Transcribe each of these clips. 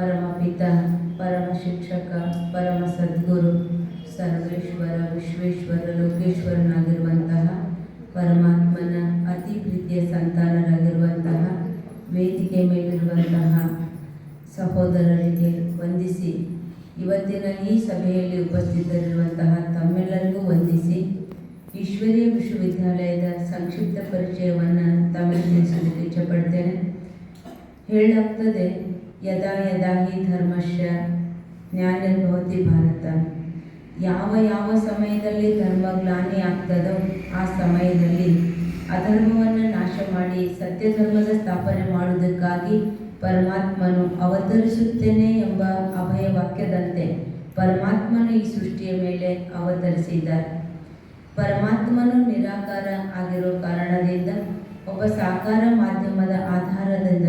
ಪರಮಪಿತ ಪರಮ ಶಿಕ್ಷಕ ಪರಮ ಸದ್ಗುರು ಸರ್ವೇಶ್ವರ, ವಿಶ್ವೇಶ್ವರ, ಲೋಕೇಶ್ವರನಾಗಿರುವಂತಹ ಪರಮಾತ್ಮನ ಅತಿ ಪ್ರೀತಿಯ ಸಂತಾನರಾಗಿರುವಂತಹ, ವೇದಿಕೆ ಮೇಲಿರುವಂತಹ ಸಹೋದರರಿಗೆ ವಂದಿಸಿ, ಇವತ್ತಿನ ಈ ಸಭೆಯಲ್ಲಿ ಉಪಸ್ಥಿತರಿರುವಂತಹ ತಮ್ಮೆಲ್ಲರಿಗೂ ವಂದಿಸಿ, ಈಶ್ವರೀಯ ವಿಶ್ವವಿದ್ಯಾಲಯದ ಸಂಕ್ಷಿಪ್ತ ಪರಿಚಯವನ್ನು ತಮಗೆ ತಿಳಿಸಲಿಕ್ಕೆ ಇಚ್ಛಪಡ್ತೇನೆ. ಹೇಳಲಾಗ್ತದೆ ಯದಾ ಯದಾ ಹಿ ಧರ್ಮಶ್ಯ ಜ್ಞಾನಿರ್ಭವತಿ ಭಾರತ. ಯಾವ ಯಾವ ಸಮಯದಲ್ಲಿ ಧರ್ಮ ಗ್ಲಾನಿ ಆಗ್ತದೋ ಆ ಸಮಯದಲ್ಲಿ ಅಧರ್ಮವನ್ನು ನಾಶ ಮಾಡಿ ಸತ್ಯ ಧರ್ಮದ ಸ್ಥಾಪನೆ ಮಾಡುವುದಕ್ಕಾಗಿ ಪರಮಾತ್ಮನು ಅವತರಿಸುತ್ತೇನೆ ಎಂಬ ಅಭಯ ವಾಕ್ಯದಂತೆ ಪರಮಾತ್ಮನು ಈ ಸೃಷ್ಟಿಯ ಮೇಲೆ ಅವತರಿಸಿದ್ದಾರೆ ಪರಮಾತ್ಮನು ನಿರಾಕಾರ ಆಗಿರೋ ಕಾರಣದಿಂದ ಒಬ್ಬ ಸಾಕಾರ ಮಾಧ್ಯಮದ ಆಧಾರದಿಂದ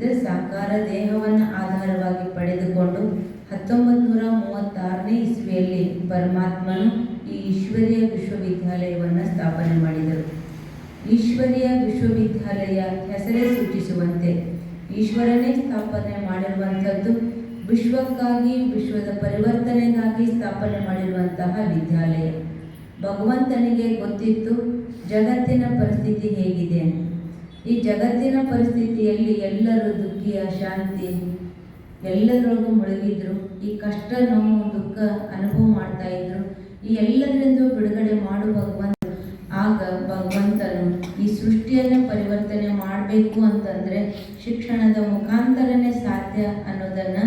ಅಂದರೆ ಸಾಕಾರ ದೇಹವನ್ನು ಆಧಾರವಾಗಿ ಪಡೆದುಕೊಂಡು ಹತ್ತೊಂಬತ್ತು ನೂರ ಮೂವತ್ತಾರನೇ ಇಸ್ವಿಯಲ್ಲಿ ಪರಮಾತ್ಮನು ಈ ಈಶ್ವರೀಯ ವಿಶ್ವವಿದ್ಯಾಲಯವನ್ನು ಸ್ಥಾಪನೆ ಮಾಡಿದರು ಈಶ್ವರೀಯ ವಿಶ್ವವಿದ್ಯಾಲಯ ಹೆಸರೇ ಸೂಚಿಸುವಂತೆ ಈಶ್ವರನೇ ಸ್ಥಾಪನೆ ಮಾಡಿರುವಂಥದ್ದು ವಿಶ್ವಕ್ಕಾಗಿ, ವಿಶ್ವದ ಪರಿವರ್ತನೆಗಾಗಿ ಸ್ಥಾಪನೆ ಮಾಡಿರುವಂತಹ ವಿದ್ಯಾಲಯ ಭಗವಂತನಿಗೆ ಗೊತ್ತಿತ್ತು, ಜಗತ್ತಿನ ಪರಿಸ್ಥಿತಿ ಹೇಗಿದೆ. ಈ ಜಗತ್ತಿನ ಪರಿಸ್ಥಿತಿಯಲ್ಲಿ ಎಲ್ಲರೂ ದುಃಖಿ ಶಾಂತಿ ಎಲ್ಲರೊಳಗೂ ಮುಳುಗಿದ್ರು. ಈ ಕಷ್ಟ, ನೋವು, ದುಃಖ ಅನುಭವ ಮಾಡ್ತಾ ಇದ್ರು. ಈ ಎಲ್ಲದರಿಂದ ಬಿಡುಗಡೆ ಮಾಡು ಭಗವಂತ. ಆಗ ಭಗವಂತನು ಈ ಸೃಷ್ಟಿಯನ್ನು ಪರಿವರ್ತನೆ ಮಾಡಬೇಕು ಅಂತಂದ್ರೆ ಶಿಕ್ಷಣದ ಮುಖಾಂತರನೇ ಸಾಧ್ಯ ಅನ್ನೋದನ್ನ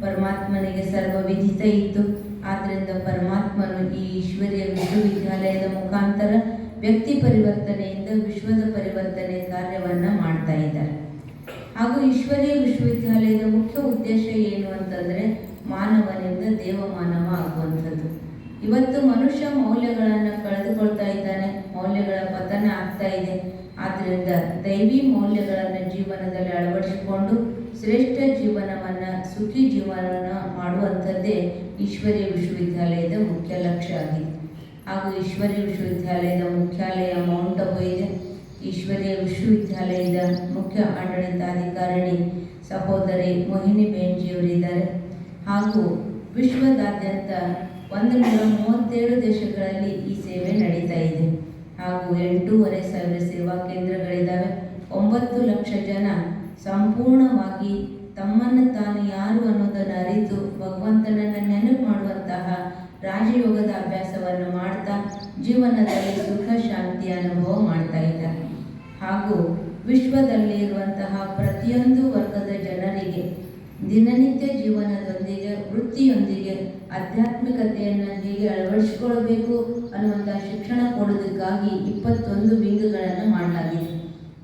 ಪರಮಾತ್ಮನಿಗೆ ಸರ್ವ ವಿಧಿತ ಇತ್ತು. ಆದ್ದರಿಂದ ಪರಮಾತ್ಮನು ಈ ಈಶ್ವರಿಯ ವಿಶ್ವವಿದ್ಯಾಲಯದ ಮುಖಾಂತರ ವ್ಯಕ್ತಿ ಪರಿವರ್ತನೆಯಿಂದ ವಿಶ್ವದ ಪರಿವರ್ತನೆ ಕಾರ್ಯವನ್ನ ಮಾಡ್ತಾ ಇದ್ದಾರೆ. ಹಾಗೂ ಈಶ್ವರೀಯ ವಿಶ್ವವಿದ್ಯಾಲಯದ ಮುಖ್ಯ ಉದ್ದೇಶ ಏನು ಅಂತಂದ್ರೆ ಮಾನವನಿಂದ ದೇವಮಾನವ ಆಗುವಂಥದ್ದು. ಇವತ್ತು ಮನುಷ್ಯ ಮೌಲ್ಯಗಳನ್ನು ಕಳೆದುಕೊಳ್ತಾ ಇದ್ದಾನೆ, ಮೌಲ್ಯಗಳ ಪತನ ಆಗ್ತಾ ಇದೆ. ಆದ್ದರಿಂದ ದೈವಿ ಮೌಲ್ಯಗಳನ್ನು ಜೀವನದಲ್ಲಿ ಅಳವಡಿಸಿಕೊಂಡು ಶ್ರೇಷ್ಠ ಜೀವನವನ್ನ, ಸುಖಿ ಜೀವನವನ್ನು ಮಾಡುವಂಥದ್ದೇ ಈಶ್ವರೀಯ ವಿಶ್ವವಿದ್ಯಾಲಯದ ಮುಖ್ಯ ಲಕ್ಷ್ಯ ಆಗಿದೆ. ಹಾಗೂ ಈಶ್ವರೀಯ ವಿಶ್ವವಿದ್ಯಾಲಯದ ಮುಖ್ಯಾಲಯ ಮೌಂಟ್ ಅಬು ಇದೆ ಈಶ್ವರೀಯ ವಿಶ್ವವಿದ್ಯಾಲಯದ ಮುಖ್ಯ ಆಡಳಿತಾಧಿಕಾರಿಣಿ ಸಹೋದರಿ ಮೋಹಿನಿ ಬೇಂಜಿಯವರಿದ್ದಾರೆ. ಹಾಗೂ ವಿಶ್ವದಾದ್ಯಂತ ಒಂದು ನೂರ ಮೂವತ್ತೇಳು ದೇಶಗಳಲ್ಲಿ ಈ ಸೇವೆ ನಡೀತಾ ಇದೆ. ಹಾಗೂ ಎಂಟೂವರೆ ಸಾವಿರ ಸೇವಾ ಕೇಂದ್ರಗಳಿದ್ದಾವೆ. ಒಂಬತ್ತು ಲಕ್ಷ ಜನ ಸಂಪೂರ್ಣವಾಗಿ ತಮ್ಮನ್ನು ತಾನು ಯಾರು ಅನ್ನೋದನ್ನು ಅರಿತು ಭಗವಂತನನ್ನು ನೆನಪು ಮಾಡುವಂತಹ ರಾಜಯೋಗದ ಅಭ್ಯಾಸವನ್ನು ಮಾಡ್ತಾ ಜೀವನದಲ್ಲಿ ಸುಖ ಶಾಂತಿಯ ಅನುಭವ ಮಾಡ್ತಾ ಇದ್ದಾರೆ ಹಾಗೂ ವಿಶ್ವದಲ್ಲಿ ಇರುವಂತಹ ಪ್ರತಿಯೊಂದು ವರ್ಗದ ಜನರಿಗೆ ದಿನನಿತ್ಯ ಜೀವನದೊಂದಿಗೆ, ವೃತ್ತಿಯೊಂದಿಗೆ ಆಧ್ಯಾತ್ಮಿಕತೆಯನ್ನು ಹೇಗೆ ಅಳವಡಿಸಿಕೊಳ್ಳಬೇಕು ಅನ್ನುವಂಥ ಶಿಕ್ಷಣ ಕೊಡೋದಕ್ಕಾಗಿ ಇಪ್ಪತ್ತೊಂದು ವಿಂಗ್ಗಳನ್ನು ಮಾಡಲಾಗಿದೆ.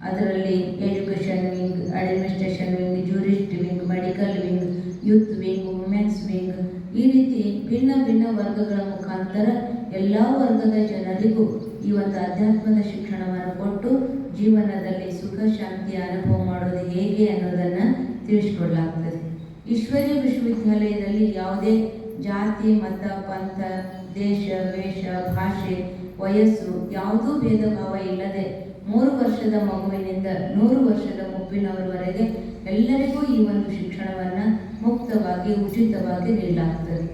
ಅದರಲ್ಲಿ education wing, administration wing jurist wing, medical wing, youth ಈ ರೀತಿ ಭಿನ್ನ ಭಿನ್ನ ವರ್ಗಗಳ ಮುಖಾಂತರ ಎಲ್ಲ ವರ್ಗದ ಜನರಿಗೂ ಈ ಒಂದು ಅಧ್ಯಾತ್ಮದ ಶಿಕ್ಷಣವನ್ನು ಕೊಟ್ಟು ಜೀವನದಲ್ಲಿ ಸುಖ, ಶಾಂತಿ, ಅನುಭವ ಮಾಡೋದು ಹೇಗೆ ಅನ್ನೋದನ್ನು ತಿಳಿಸ್ಕೊಡ್ಲಾಗ್ತದೆ. ಈಶ್ವರ್ಯ ವಿಶ್ವವಿದ್ಯಾಲಯದಲ್ಲಿ ಯಾವುದೇ ಜಾತಿ, ಮತ, ಪಂಥ, ದೇಶ, ವೇಷ, ಭಾಷೆ, ವಯಸ್ಸು ಯಾವುದೂ ಭೇದ ಭಾವ ಇಲ್ಲದೆ ಮೂರು ವರ್ಷದ ಮಗುವಿನಿಂದ ನೂರು ವರ್ಷದ ಮುಪ್ಪಿನವರವರೆಗೆ ಎಲ್ಲರಿಗೂ ಈ ಒಂದು ಶಿಕ್ಷಣವನ್ನು ಮುಕ್ತವಾಗಿ, ಉಚಿತವಾಗಿ ನೀಡಲಾಗ್ತದೆ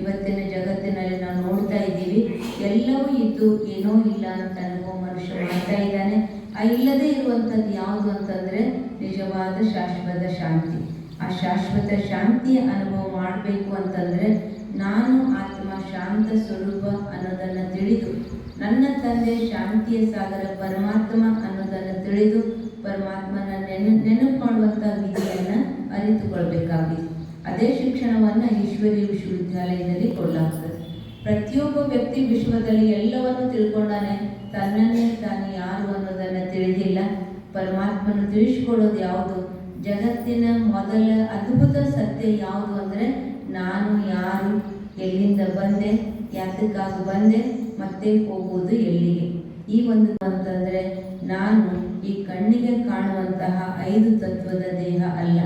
ಇವತ್ತಿನ ಜಗತ್ತಿನಲ್ಲಿ ನಾವು ನೋಡ್ತಾ ಇದ್ದೀವಿ, ಎಲ್ಲವೂ ಇದ್ದು ಏನೋ ಇಲ್ಲ ಅಂತ ಅನ್ಕೋ ಮನುಷ್ಯ ಮಾಡ್ತಾ ಇದ್ದಾನೆ. ಆ ಇಲ್ಲದೆ ಇರುವಂಥದ್ದು ಯಾವುದು ಅಂತಂದ್ರೆ ನಿಜವಾದ ಶಾಶ್ವತ ಶಾಂತಿ. ಆ ಶಾಶ್ವತ ಶಾಂತಿಯ ಅನುಭವ ಮಾಡಬೇಕು ಅಂತಂದ್ರೆ ನಾನು ಆತ್ಮ ಶಾಂತ ಸ್ವರೂಪ ಅನ್ನೋದನ್ನು ತಿಳಿದು, ನನ್ನ ತಂದೆ ಶಾಂತಿಯ ಸಾಗರ ಪರಮಾತ್ಮ ಅನ್ನೋದನ್ನು ತಿಳಿದು, ಪರಮಾತ್ಮನ ನೆನ ನೆನಪು ಮಾಡುವಂಥ ವಿಧಿಯನ್ನು ಅರಿತುಕೊಳ್ಬೇಕಾಗಿದೆ ಅದೇ ಶಿಕ್ಷಣವನ್ನು ಈಶ್ವರಿ ವಿಶ್ವವಿದ್ಯಾಲಯದಲ್ಲಿ ಕೊಡಲಾಗ್ತದೆ. ಪ್ರತಿಯೊಬ್ಬ ವ್ಯಕ್ತಿ ವಿಶ್ವದಲ್ಲಿ ಎಲ್ಲವನ್ನು ತಿಳ್ಕೊಂಡಾನೆ, ತನ್ನನ್ನೇ ತಾನು ಯಾರು ಅನ್ನೋದನ್ನು ತಿಳಿದಿಲ್ಲ. ಪರಮಾತ್ಮನ ತಿಳಿಸ್ಕೊಡೋದು ಯಾವುದು? ಜಗತ್ತಿನ ಮೊದಲ ಅದ್ಭುತ ಸತ್ಯ ಯಾವುದು ಅಂದರೆ, ನಾನು ಯಾರು, ಎಲ್ಲಿಂದ ಬಂದೆ, ಯಾತಕ್ಕಾಗಿ ಬಂದೆ, ಮತ್ತೆ ಹೋಗುವುದು ಎಲ್ಲಿಗೆ? ಈ ಒಂದು ಅಂತಂದರೆ, ನಾನು ಈ ಕಣ್ಣಿಗೆ ಕಾಣುವಂತಹ ಐದು ತತ್ವದ ದೇಹ ಅಲ್ಲ.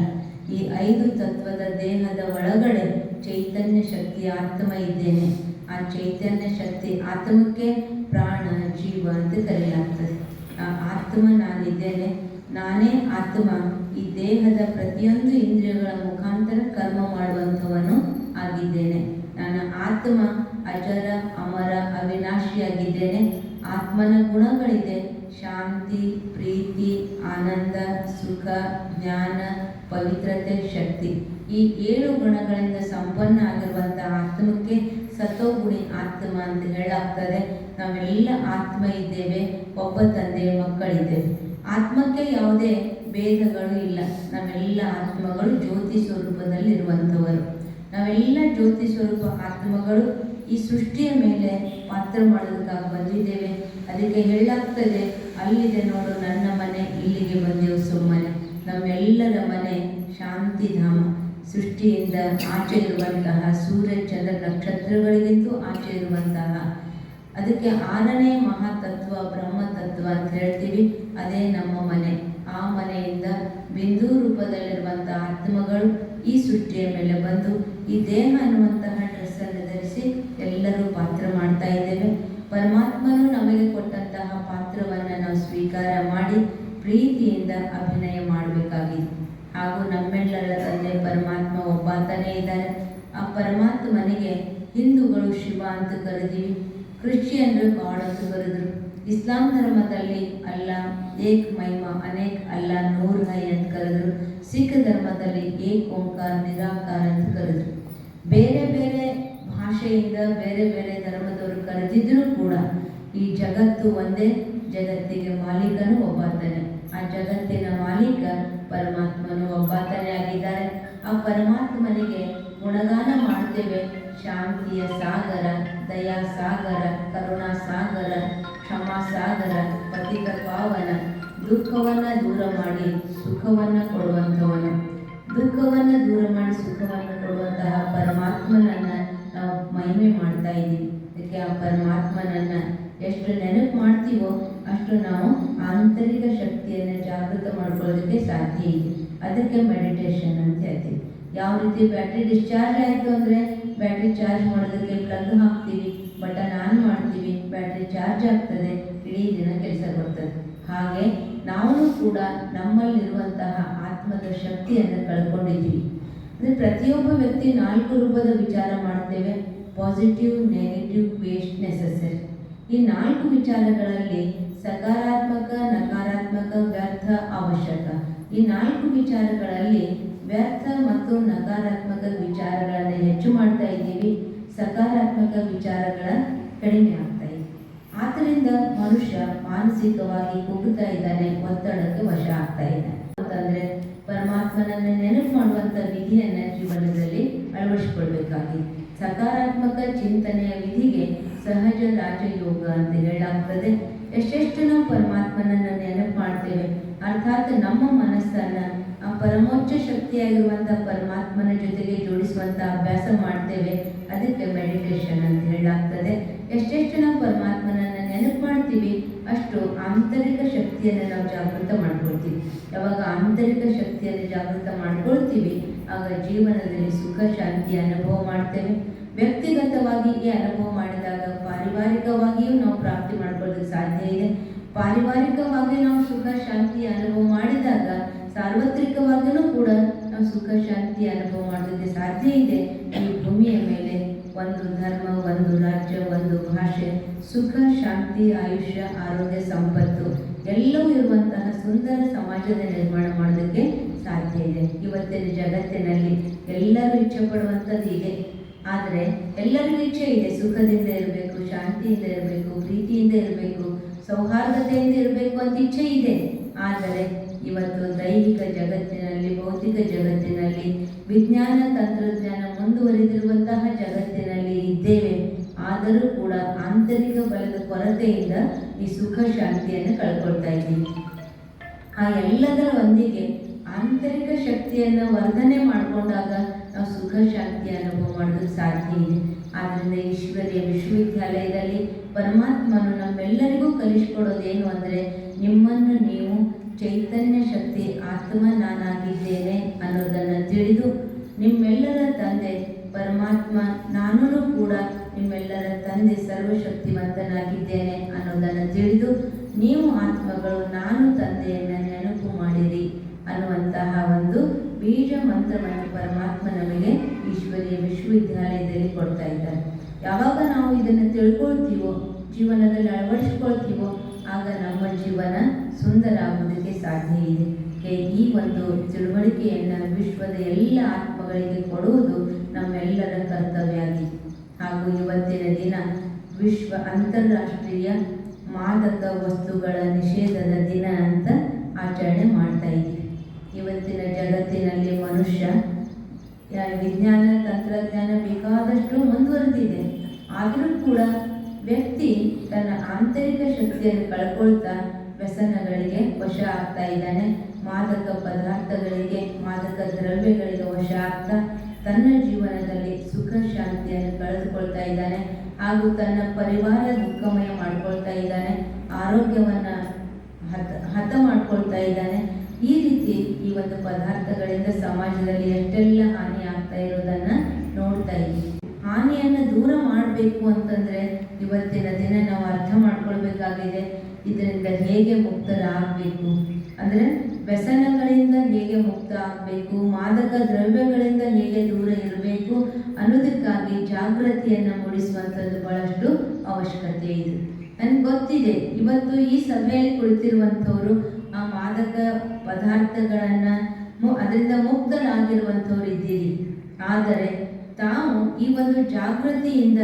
ಈ ಐದು ತತ್ವದ ದೇಹದ ಒಳಗಡೆ ಚೈತನ್ಯ ಶಕ್ತಿ ಆತ್ಮ ಇದ್ದೇನೆ. ಆ ಚೈತನ್ಯ ಶಕ್ತಿ ಆತ್ಮಕ್ಕೆ ಪ್ರಾಣ, ಜೀವ ಅಂತ ಕರೆಯಲಾಗ್ತದೆ. ಆ ಆತ್ಮ ನಾನಿದ್ದೇನೆ. ನಾನೇ ಆತ್ಮ. ಈ ದೇಹದ ಪ್ರತಿಯೊಂದು ಇಂದ್ರಿಯಗಳ ಮುಖಾಂತರ ಕರ್ಮ ಮಾಡುವಂಥವನು ಆಗಿದ್ದೇನೆ. ನಾನು ಆತ್ಮ, ಅಜರ, ಅಮರ, ಅವಿನಾಶಿಯಾಗಿದ್ದೇನೆ. ಆತ್ಮನ ಗುಣಗಳಿದೆ. ಶಾಂತಿ, ಪ್ರೀತಿ, ಆನಂದ, ಸುಖ, ಜ್ಞಾನ ಪವಿತ್ರತೆ, ಶಕ್ತಿ. ಈ ಏಳು ಗುಣಗಳಿಂದ ಸಂಪನ್ನ ಆಗಿರುವಂತಹ ಆತ್ಮಕ್ಕೆ ಸತೋಗುಣಿ ಆತ್ಮ ಅಂತ ಹೇಳಾಗ್ತದೆ ನಾವೆಲ್ಲ ಆತ್ಮ ಇದ್ದೇವೆ, ಒಬ್ಬ ತಂದೆಯ ಮಕ್ಕಳಿದ್ದೇವೆ. ಆತ್ಮಕ್ಕೆ ಯಾವುದೇ ಭೇದಗಳು ಇಲ್ಲ. ನಾವೆಲ್ಲ ಆತ್ಮಗಳು ಜ್ಯೋತಿ ಸ್ವರೂಪದಲ್ಲಿರುವಂಥವರು. ನಾವೆಲ್ಲ ಜ್ಯೋತಿ ಸ್ವರೂಪ ಆತ್ಮಗಳು ಈ ಸೃಷ್ಟಿಯ ಮೇಲೆ ಪಾತ್ರ ಮಾಡೋದಕ್ಕಾಗಿ ಬಂದಿದ್ದೇವೆ. ಅದಕ್ಕೆ ಹೇಳಾಗ್ತದೆ ಅಲ್ಲಿದೆ ನೋಡು, ನನ್ನ ಮನೆ, ಇಲ್ಲಿಗೆ ಬಂದೆವು ಸುಮ್ಮನೆ. ನಮ್ಮೆಲ್ಲರ ಮನೆ ಶಾಂತಿಧಾಮ. ಸೃಷ್ಟಿಯಿಂದ ಆಚೆ ಇರುವಂತಹ ಸೂರ್ಯ ಚಂದ್ರ ನಕ್ಷತ್ರಗಳಿಗಿಂತೂ ಆಚೆ ಇರುವಂತಹ ಅದಕ್ಕೆ ಆರನೇ ಮಹಾತತ್ವ, ಬ್ರಹ್ಮತತ್ವ ಅಂತ ಹೇಳ್ತೀವಿ. ಅದೇ ನಮ್ಮ ಮನೆ. ಆ ಮನೆಯಿಂದ ಬಿಂದು ರೂಪದಲ್ಲಿರುವಂಥ ಆತ್ಮಗಳು ಈ ಸೃಷ್ಟಿಯ ಮೇಲೆ ಬಂದು ಈ ದೇಹ ಅನ್ನುವಂತಹ ಡ್ರೆಸ್ಸನ್ನು ಧರಿಸಿ ಎಲ್ಲರೂ ಪಾತ್ರ ಮಾಡ್ತಾ ಇದ್ದೇವೆ. ಪರಮಾತ್ಮನು ನಮಗೆ ಕೊಟ್ಟಂತಹ ಪಾತ್ರವನ್ನು ನಾವು ಸ್ವೀಕಾರ ಮಾಡಿ ಪ್ರೀತಿಯಿಂದ ಅಭಿನಯ ಮಾಡಬೇಕಾಗಿದೆ ಹಾಗೂ ನಮ್ಮೆಲ್ಲರ ತಂದೆ ಪರಮಾತ್ಮ ಒಬ್ಬಾತನೇ ಇದ್ದಾರೆ. ಆ ಪರಮಾತ್ಮನಿಗೆ ಹಿಂದೂಗಳು ಶಿವ ಅಂತ ಕರೆದೀವಿ. ಕ್ರಿಶ್ಚಿಯನ್ರು ಗಾಡ್ ಅಂತ ಕರೆದ್ರು ಇಸ್ಲಾಂ ಧರ್ಮದಲ್ಲಿ ಅಲ್ಲ, ಏಕ್ ಮಹಿಮಾ, ಅನೇಕ್ ಅಲ್ಲ, ನೂರ್ ಹೈ ಅಂತ ಕರೆದರು. ಸಿಖ್ ಧರ್ಮದಲ್ಲಿ ಏಕ್ ಓಂಕಾರ, ನಿರಾಕಾರ ಅಂತ ಕರೆದ್ರು. ಬೇರೆ ಬೇರೆ ಭಾಷೆಯಿಂದ ಬೇರೆ ಬೇರೆ ಧರ್ಮದವರು ಕರೆದಿದ್ರೂ ಕೂಡ ಈ ಜಗತ್ತು ಒಂದೇ, ಜಗತ್ತಿಗೆ ಮಾಲೀಕನು ಒಬ್ಬಾತನೇ. ಆ ಜಗತ್ತಿನ ಮಾಲೀಕ ಪರಮಾತ್ಮನು ಒಬ್ಬಾತನೇ ಆಗಿದ್ದಾರೆ. ಆ ಪರಮಾತ್ಮನಿಗೆ ಗುಣಗಾನ ಮಾಡ್ತೇವೆ ಶಾಂತಿಯ ಸಾಗರ ದಯಾ ಸಾಗರ ಕರುಣಾ ಸಾಗರ ಕ್ಷಮಾ ಸಾಗರ ಪತಿತ ಪಾವನ, ದುಃಖವನ್ನು ದೂರ ಮಾಡಿ ಸುಖವನ್ನು ಕೊಡುವಂಥವನು ದುಃಖವನ್ನು ದೂರ ಮಾಡಿ ಸುಖವನ್ನು ಕೊಡುವಂತಹ ಪರಮಾತ್ಮನನ್ನು ನಾವು ಮಹಿಮೆ ಮಾಡ್ತಾ ಇದ್ದೀವಿ. ಅದಕ್ಕೆ ಆ ಪರಮಾತ್ಮನನ್ನು ಎಷ್ಟು ನೆನಪು ಮಾಡ್ತೀವೋ ಅಷ್ಟು ನಾವು ಆಂತರಿಕ ಶಕ್ತಿಯನ್ನು ಜಾಗೃತ ಮಾಡ್ಕೊಳ್ಳೋದಕ್ಕೆ ಸಾಧ್ಯ ಇದೆ ಅದಕ್ಕೆ ಮೆಡಿಟೇಷನ್ ಅಂತ ಹೇಳ್ತೀವಿ. ಯಾವ ರೀತಿ ಬ್ಯಾಟ್ರಿ ಡಿಸ್ಚಾರ್ಜ್ ಆಯಿತು ಅಂದರೆ ಬ್ಯಾಟ್ರಿ ಚಾರ್ಜ್ ಮಾಡೋದಕ್ಕೆ ಪ್ಲಗ್ ಹಾಕ್ತೀವಿ. ಬಟನ್ ಆನ್ ಮಾಡ್ತೀವಿ. ಬ್ಯಾಟ್ರಿ ಚಾರ್ಜ್ ಆಗ್ತದೆ. ಇಡೀ ದಿನ ಕೆಲಸ ಬರ್ತದೆ. ಹಾಗೆ ನಾವು ಕೂಡ ನಮ್ಮಲ್ಲಿರುವಂತಹ ಆತ್ಮದ ಶಕ್ತಿಯನ್ನು ಕಳ್ಕೊಂಡಿದ್ದೀವಿ. ಅಂದರೆ ಪ್ರತಿಯೊಬ್ಬ ವ್ಯಕ್ತಿ ನಾಲ್ಕು ರೂಪದ ವಿಚಾರ ಮಾಡ್ತೇವೆ. ಪಾಸಿಟಿವ್ ನೆಗೆಟಿವ್ ವೇಸ್ಟ್ ನೆಸೆಸರಿ ಈ ನಾಲ್ಕು ವಿಚಾರಗಳಲ್ಲಿ ಸಕಾರಾತ್ಮಕ, ನಕಾರಾತ್ಮಕ, ವ್ಯರ್ಥ ಅವಶ್ಯಕ. ಈ ನಾಲ್ಕು ವಿಚಾರಗಳಲ್ಲಿ ವ್ಯರ್ಥ ಮತ್ತು ನಕಾರಾತ್ಮಕ ವಿಚಾರಗಳನ್ನು ಹೆಚ್ಚು ಮಾಡ್ತಾ ಇದ್ದೀವಿ. ಸಕಾರಾತ್ಮಕ ವಿಚಾರಗಳ ಕಡಿಮೆ ಆಗ್ತಾ ಇದೆ. ಆದ್ದರಿಂದ ಮನುಷ್ಯ ಮಾನಸಿಕವಾಗಿ ಕುಗ್ಗುತ್ತಾ ಇದ್ದಾನೆ, ಒತ್ತಡಕ್ಕೆ ವಶ ಆಗ್ತಾ ಇದ್ದಾನೆ ಅಂತಂದ್ರೆ ಪರಮಾತ್ಮನನ್ನ ನೆನಪು ಮಾಡುವಂತ ವಿಧಿಯನ್ನ ಜೀವನದಲ್ಲಿ ಅಳವಡಿಸಿಕೊಳ್ಬೇಕಾಗಿದೆ. ಸಕಾರಾತ್ಮಕ ಚಿಂತನೆಯ ವಿಧಿಗೆ ಸಹಜ ರಾಜಯೋಗ ಅಂತ ಹೇಳಾಗ್ತದೆ ಎಷ್ಟೆಷ್ಟು ನಾವು ಪರಮಾತ್ಮನನ್ನ ನೆನಪು ಮಾಡ್ತೇವೆ. ಅರ್ಥಾತ್ ನಮ್ಮ ಮನಸ್ಸನ್ನ ಆ ಪರಮೋಚ್ಚ ಶಕ್ತಿಯಾಗಿರುವಂಥ ಪರಮಾತ್ಮನ ಜೊತೆಗೆ ಜೋಡಿಸುವಂಥ ಅಭ್ಯಾಸ ಮಾಡ್ತೇವೆ. ಅದಕ್ಕೆ ಮೆಡಿಟೇಷನ್ ಅಂತ ಹೇಳಲಾಗ್ತದೆ. ಎಷ್ಟೆಷ್ಟು ನಾವು ಪರಮಾತ್ಮನನ್ನ ನೆನಪು ಮಾಡ್ತೀವಿ, ಅಷ್ಟು ಆಂತರಿಕ ಶಕ್ತಿಯನ್ನು ನಾವು ಜಾಗೃತ ಮಾಡ್ಕೊಳ್ತೀವಿ. ಯಾವಾಗ ಆಂತರಿಕ ಶಕ್ತಿಯನ್ನು ಜಾಗೃತ ಮಾಡ್ಕೊಳ್ತೀವಿ, ಆಗ ಜೀವನದಲ್ಲಿ ಸುಖ, ಶಾಂತಿ, ಅನುಭವ ಮಾಡ್ತೇವೆ. ವ್ಯಕ್ತಿಗತವಾಗಿ ಈ ಅನುಭವ ಮಾಡಿದಾಗ ಪಾರಿವಾರಿಕವಾಗಿಯೂ ನಾವು ಪ್ರಾಪ್ತಿ ಮಾಡ್ಕೊಳ್ಳೋದಕ್ಕೆ ಸಾಧ್ಯ ಇದೆ. ಪಾರಿವಾರಿಕವಾಗಿ ನಾವು ಸುಖ, ಶಾಂತಿ ಅನುಭವ ಮಾಡಿದಾಗ ಸಾರ್ವತ್ರಿಕವಾಗಿಯೂ ಕೂಡ ನಾವು ಸುಖ, ಶಾಂತಿ ಅನುಭವ ಮಾಡೋದಕ್ಕೆ ಸಾಧ್ಯ ಇದೆ. ಈ ಭೂಮಿಯ ಮೇಲೆ ಒಂದು ಧರ್ಮ, ಒಂದು ರಾಜ್ಯ, ಒಂದು ಭಾಷೆ, ಸುಖ, ಶಾಂತಿ, ಆಯುಷ್ಯ, ಆರೋಗ್ಯ, ಸಂಪತ್ತು ಎಲ್ಲವೂ ಇರುವಂತಹ ಸುಂದರ ಸಮಾಜದ ನಿರ್ಮಾಣ ಮಾಡೋದಕ್ಕೆ ಸಾಧ್ಯ ಇದೆ. ಇವತ್ತಿನ ಜಗತ್ತಿನಲ್ಲಿ ಎಲ್ಲರೂ ಇಚ್ಛೆ ಪಡುವಂಥದ್ದು ಇದೆ ಆದರೆ ಎಲ್ಲರಿಗೂ ಇಚ್ಛೆ ಇದೆ, ಸುಖದಿಂದ ಇರಬೇಕು, ಶಾಂತಿಯಿಂದ ಇರಬೇಕು, ಪ್ರೀತಿಯಿಂದ ಇರಬೇಕು, ಸೌಹಾರ್ದತೆಯಿಂದ ಇರಬೇಕು ಅಂತ ಇಚ್ಛೆ ಇದೆ. ಆದರೆ ಇವತ್ತು ದೈಹಿಕ ಜಗತ್ತಿನಲ್ಲಿ, ಭೌತಿಕ ಜಗತ್ತಿನಲ್ಲಿ, ವಿಜ್ಞಾನ, ತಂತ್ರಜ್ಞಾನ ಮುಂದುವರಿದಿರುವಂತಹ ಜಗತ್ತಿನಲ್ಲಿ ಇದ್ದೇವೆ. ಆದರೂ ಕೂಡ ಆಂತರಿಕ ಬಲದ ಕೊರತೆಯಿಂದ ಈ ಸುಖ ಶಾಂತಿಯನ್ನು ಕಳ್ಕೊಳ್ತಾ ಇದ್ದೀವಿ. ಆ ಎಲ್ಲದರ ಒಂದಿಗೆ ಆಂತರಿಕ ಶಕ್ತಿಯನ್ನು ವರ್ಧನೆ ಮಾಡಿಕೊಂಡಾಗ ನಾವು ಸುಖ ಶಾಂತಿ ಅನುಭವ ಮಾಡಲು ಸಾಧ್ಯ ಇದೆ. ಆದ್ದರಿಂದ ಈಶ್ವರಿಯ ವಿಶ್ವವಿದ್ಯಾಲಯದಲ್ಲಿ ಪರಮಾತ್ಮನು ನಮ್ಮೆಲ್ಲರಿಗೂ ಕಲಿಸ್ಕೊಡೋದೇನು ಅಂದರೆ ನಿಮ್ಮನ್ನು ನೀವು ಚೈತನ್ಯ ಶಕ್ತಿ ಆತ್ಮ ನಾನಾಗಿದ್ದೇನೆ ಅನ್ನೋದನ್ನು ತಿಳಿದು ನಿಮ್ಮೆಲ್ಲರ ತಂದೆ ಪರಮಾತ್ಮ ನಾನೂ ಕೂಡ ನಿಮ್ಮೆಲ್ಲರ ತಂದೆ ಸರ್ವಶಕ್ತಿವಂತನಾಗಿದ್ದೇನೆ ಅನ್ನೋದನ್ನು ತಿಳಿದು ನೀವು ಆತ್ಮಗಳು ನಾನು ತಂದೆಯನ್ನು ನೆನಪು ಮಾಡಿರಿ ಅನ್ನುವಂತಹ ಒಂದು ಬೀಜ ಮಂತ್ರವನ್ನು ಪರಮಾತ್ಮ ನಮಗೆ ಈಶ್ವರೀಯ ವಿಶ್ವವಿದ್ಯಾಲಯದಲ್ಲಿ ಕೊಡ್ತಾ ಇದ್ದಾರೆ. ಯಾವಾಗ ನಾವು ಇದನ್ನು ತಿಳ್ಕೊಳ್ತೀವೋ, ಜೀವನದಲ್ಲಿ ಅಳವಡಿಸ್ಕೊಳ್ತೀವೋ, ಆಗ ನಮ್ಮ ಜೀವನ ಸುಂದರ ಆಗೋದಕ್ಕೆ ಸಾಧ್ಯ ಇದೆ. ಈ ಒಂದು ತಿಳುವಳಿಕೆಯನ್ನು ವಿಶ್ವದ ಎಲ್ಲ ಆತ್ಮಗಳಿಗೆ ಕೊಡುವುದು ನಮ್ಮೆಲ್ಲರ ಕರ್ತವ್ಯ ಆಗಿದೆ. ಹಾಗೂ ಇವತ್ತಿನ ದಿನ ವಿಶ್ವ ಅಂತಾರಾಷ್ಟ್ರೀಯ ಮಾದಕ ವಸ್ತುಗಳ ನಿಷೇಧದ ದಿನ ಅಂತ ಆಚರಣೆ ಮಾಡ್ತಾ ಇದ್ದೀವಿ ಇವತ್ತಿನ ಜಗತ್ತಿನಲ್ಲಿ ಮನುಷ್ಯ. ವಿಜ್ಞಾನ, ತಂತ್ರಜ್ಞಾನ ಬೇಕಾದಷ್ಟು ಮುಂದುವರೆದಿದೆ. ಆದರೂ ಕೂಡ ವ್ಯಕ್ತಿ ತನ್ನ ಆಂತರಿಕ ಶಕ್ತಿಯನ್ನು ಕಳ್ಕೊಳ್ತಾ ವ್ಯಸನಗಳಿಗೆ ವಶ ಆಗ್ತಾ ಇದ್ದಾನೆ. ಮಾದಕ ಪದಾರ್ಥಗಳಿಗೆ, ಮಾದಕ ದ್ರವ್ಯಗಳಿಗೆ ವಶ ಆಗ್ತಾ ತನ್ನ ಜೀವನದಲ್ಲಿ ಸುಖ ಶಾಂತಿಯನ್ನು ಕಳೆದುಕೊಳ್ತಾ ಇದ್ದಾನೆ. ಹಾಗೂ ತನ್ನ ಪರಿವಾರ ದುಃಖಮಯ ಮಾಡ್ಕೊಳ್ತಾ ಇದ್ದಾನೆ. ಆರೋಗ್ಯವನ್ನು ಹತ ಹತ ಮಾಡ್ಕೊಳ್ತಾ ಇದ್ದಾನೆ. ಈ ರೀತಿ ಈ ಒಂದು ಪದಾರ್ಥಗಳಿಂದ ಸಮಾಜದಲ್ಲಿ ಎಷ್ಟೆಲ್ಲ ಹಾನಿ ಆಗ್ತಾ ಇರೋದನ್ನ ನೋಡ್ತಾ ಇದ್ದೀವಿ ಹಾನಿಯನ್ನು ದೂರ ಮಾಡಬೇಕು ಅಂತಂದ್ರೆ ಇವತ್ತಿನ ದಿನ ನಾವು ಅರ್ಥ ಮಾಡ್ಕೊಳ್ಬೇಕಾಗಿದೆ. ಇದರಿಂದ ಹೇಗೆ ಮುಕ್ತರಾಗಬೇಕು? ಅಂದ್ರೆ ವ್ಯಸನಗಳಿಂದ ಹೇಗೆ ಮುಕ್ತ ಆಗಬೇಕು ಮಾದಕ ದ್ರವ್ಯಗಳಿಂದ ಹೇಗೆ ದೂರ ಇರಬೇಕು? ಅನ್ನೋದಕ್ಕಾಗಿ ಜಾಗೃತಿಯನ್ನು ಮೂಡಿಸುವಂಥದ್ದು ಬಹಳಷ್ಟು ಅವಶ್ಯಕತೆ ಇದೆ. ನನಗೆ ಗೊತ್ತಿದೆ, ಇವತ್ತು ಈ ಸಭೆಯಲ್ಲಿ ಕುಳಿತಿರುವಂಥವರು ಮಾದಕ ಪದಾರ್ಥಗಳನ್ನು ಅದರಿಂದ ಮುಕ್ತರಾಗಿರುವಂಥವ್ರು ಇದ್ದೀರಿ. ಆದರೆ ತಾವು ಈ ಒಂದು ಜಾಗೃತಿಯಿಂದ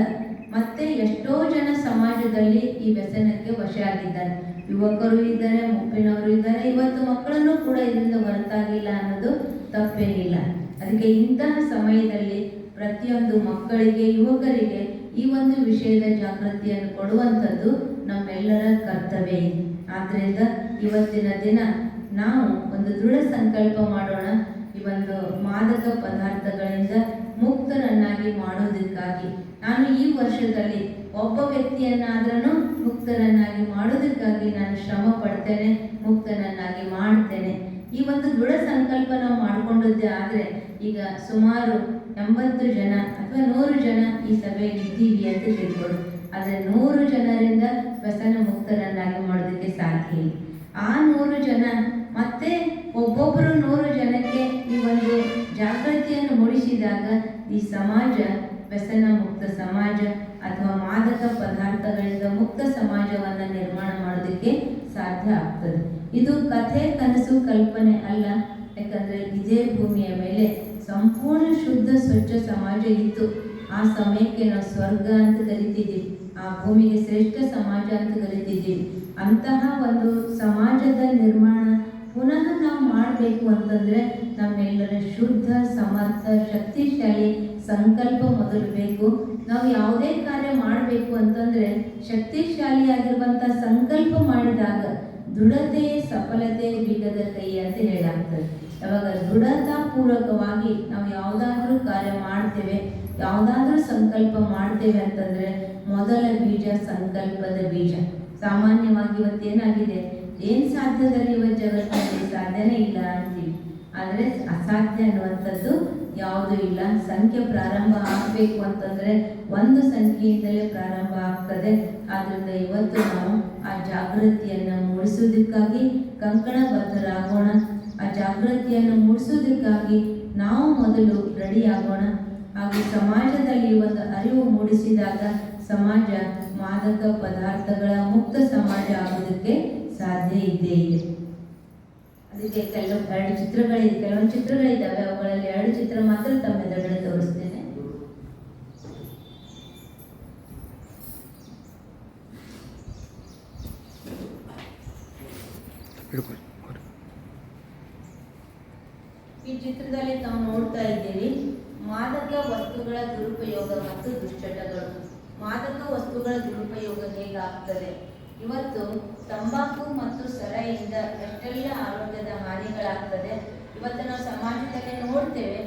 ಮತ್ತೆ ಎಷ್ಟೋ ಜನ ಸಮಾಜದಲ್ಲಿ ಈ ವ್ಯಸನಕ್ಕೆ ವಶ ಆಗಿದ್ದಾರೆ ಯುವಕರು ಇದ್ದಾರೆ ಮುಪ್ಪಿನವರು ಇದ್ದಾರೆ, ಇವತ್ತು ಮಕ್ಕಳನ್ನು ಕೂಡ ಇದರಿಂದ ಹೊರತಾಗಿಲ್ಲ ಅನ್ನೋದು ತಪ್ಪೇನಿಲ್ಲ ಅದಕ್ಕೆ ಇಂತಹ ಸಮಯದಲ್ಲಿ ಪ್ರತಿಯೊಂದು ಮಕ್ಕಳಿಗೆ, ಯುವಕರಿಗೆ ಈ ಒಂದು ವಿಷಯದ ಜಾಗೃತಿಯನ್ನು ಕೊಡುವಂಥದ್ದು ನಮ್ಮೆಲ್ಲರ ಕರ್ತವ್ಯ. ಆದ್ದರಿಂದ ಇವತ್ತಿನ ದಿನ ನಾವು ಒಂದು ದೃಢ ಸಂಕಲ್ಪ ಮಾಡೋಣ. ಈ ಒಂದು ಮಾದಕ ಪದಾರ್ಥಗಳಿಂದ ಮುಕ್ತರನ್ನಾಗಿ ಮಾಡೋದಕ್ಕಾಗಿ. ನಾನು ಈ ವರ್ಷದಲ್ಲಿ ಒಬ್ಬ ವ್ಯಕ್ತಿಯನ್ನಾದ್ರೂ ಮುಕ್ತರನ್ನಾಗಿ ಮಾಡೋದಕ್ಕಾಗಿ ನಾನು ಶ್ರಮ ಪಡ್ತೇನೆ, ಮುಕ್ತನನ್ನಾಗಿ ಮಾಡ್ತೇನೆ. ಈ ಒಂದು ದೃಢ ಸಂಕಲ್ಪ ನಾವು ಮಾಡಿಕೊಂಡದ್ದೇ ಆದರೆ ಈಗ ಸುಮಾರು ಎಂಬತ್ತು ಜನ ಅಥವಾ ನೂರು ಜನ ಈ ಸಭೆಯಲ್ಲಿ ಇದ್ದೀವಿ ಅಂತ ತಿಳ್ಕೊಳ್ಳಿ. ಆದರೆ ನೂರು ಜನರಿಂದ ವ್ಯಸನ ಮುಕ್ತರನ್ನಾಗಿ ಮಾಡೋದಕ್ಕೆ ಸಾಧ್ಯ ಆ ನೂರು ಜನ ಮತ್ತೆ ಒಬ್ಬೊಬ್ಬರು ನೂರು ಜನಕ್ಕೆ ಈ ಒಂದು ಜಾಗೃತಿಯನ್ನು ಮೂಡಿಸಿದಾಗ ಈ ಸಮಾಜ ವ್ಯಸನ ಮುಕ್ತ ಸಮಾಜ ಅಥವಾ ಮಾದಕ ಪದಾರ್ಥಗಳಿಂದ ಮುಕ್ತ ಸಮಾಜವನ್ನು ನಿರ್ಮಾಣ ಮಾಡೋದಕ್ಕೆ ಸಾಧ್ಯ ಆಗ್ತದೆ. ಇದು ಕಥೆ, ಕನಸು, ಕಲ್ಪನೆ ಅಲ್ಲ. ಯಾಕಂದ್ರೆ ಇದೇ ಭೂಮಿಯ ಮೇಲೆ ಸಂಪೂರ್ಣ ಶುದ್ಧ, ಸ್ವಚ್ಛ ಸಮಾಜ ಇತ್ತು. ಆ ಸಮಯಕ್ಕೆ ನಾವು ಸ್ವರ್ಗ ಅಂತ ಕರಿತಿದ್ದೀವಿ. ಆ ಭೂಮಿಗೆ ಶ್ರೇಷ್ಠ ಸಮಾಜ ಅಂತ ಕರಿತಿದ್ದೀವಿ. ಅಂತಹ ಒಂದು ಸಮಾಜದ ನಿರ್ಮಾಣ ಪುನಃ ನಾವು ಮಾಡಬೇಕು ಅಂತಂದರೆ ನಮ್ಮೆಲ್ಲರ ಶುದ್ಧ, ಸಮರ್ಥ, ಶಕ್ತಿಶಾಲಿ ಸಂಕಲ್ಪ ಮೊದಲು ನಾವು ಯಾವುದೇ ಕಾರ್ಯ ಮಾಡಬೇಕು ಅಂತಂದ್ರೆ ಶಕ್ತಿಶಾಲಿಯಾಗಿರುವಂಥ ಸಂಕಲ್ಪ ಮಾಡಿದಾಗ ದೃಢತೆ, ಸಫಲತೆ ಬೀಗದ ಕೈ ಅಂತ ಹೇಳಾಗ್ತದೆ. ಯಾವಾಗ ದೃಢತಾಪೂರ್ವಕವಾಗಿ ನಾವು ಯಾವುದಾದ್ರೂ ಕಾರ್ಯ ಮಾಡ್ತೇವೆ, ಯಾವುದಾದ್ರೂ ಸಂಕಲ್ಪ ಮಾಡ್ತೇವೆ ಅಂತಂದ್ರೆ ಮೊದಲ ಬೀಜ ಸಂಕಲ್ಪದ ಬೀಜ. ಸಾಮಾನ್ಯವಾಗಿ ಇವತ್ತೇನಾಗಿದೆ ಏನು ಸಾಧ್ಯದಲ್ಲಿ ಇವತ್ತು ಜಗತ್ತಿನಲ್ಲಿ ಸಾಧ್ಯನೇ ಇಲ್ಲ ಅಂತೀವಿ. ಆದರೆ ಅಸಾಧ್ಯ ಅನ್ನುವಂಥದ್ದು ಯಾವುದೂ ಇಲ್ಲ. ಸಂಖ್ಯೆ ಪ್ರಾರಂಭ ಆಗಬೇಕು ಅಂತಂದ್ರೆ ಒಂದು ಸಂಖ್ಯೆಯಿಂದಲೇ ಪ್ರಾರಂಭ ಆಗ್ತದೆ. ಆದ್ರಿಂದ ಇವತ್ತು ನಾವು ಆ ಜಾಗೃತಿಯನ್ನು ಮೂಡಿಸೋದಕ್ಕಾಗಿ ಕಂಕಣಬದ್ಧರಾಗೋಣ ಆ ಜಾಗೃತಿಯನ್ನು ಮೂಡಿಸೋದಕ್ಕಾಗಿ ನಾವು ಮೊದಲು ರೆಡಿ ಆಗೋಣ. ಹಾಗೂ ಸಮಾಜದಲ್ಲಿ ಒಂದು ಅರಿವು ಮೂಡಿಸಿದಾಗ ಸಮಾಜ ಮಾದಕ ಪದಾರ್ಥಗಳ ಮುಕ್ತ ಸಮಾಜ ಆಗೋದಕ್ಕೆ ಸಾಧ್ಯ ಇದ್ದೇ ಇದೆ. ಅದಕ್ಕೆ ಕೆಲವು ಎರಡು ಚಿತ್ರಗಳಿದೆ. ಕೆಲವೊಂದು ಚಿತ್ರಗಳಿದ್ದಾವೆ ಅವುಗಳಲ್ಲಿ ಎರಡು ಚಿತ್ರ ಮಾತ್ರ ತಮ್ಮ ಎದುರುಗಡೆ ತೋರಿಸ್ತೇನೆ. ಈ ಚಿತ್ರದಲ್ಲಿ ನಾವು ನೋಡ್ತಾ ಇದ್ದೀರಿ ಮಾದಕ ವಸ್ತುಗಳ ದುರುಪಯೋಗ ಮತ್ತು ದುಶ್ಚಟಗಳು. ಮಾದಕ ವಸ್ತುಗಳ ದುರುಪಯೋಗ ಹೇಗಾಗ್ತದೆ? ಇವತ್ತು ತಂಬಾಕು ಮತ್ತು ಸರಯಿಂದ ಎಷ್ಟೆಲ್ಲ ಆರೋಗ್ಯದ ಹಾನಿಗಳಾಗ್ತದೆ. ಇವತ್ತು ನಾವು ಸಮಾಜದಲ್ಲಿ ನೋಡ್ತೇವೆ.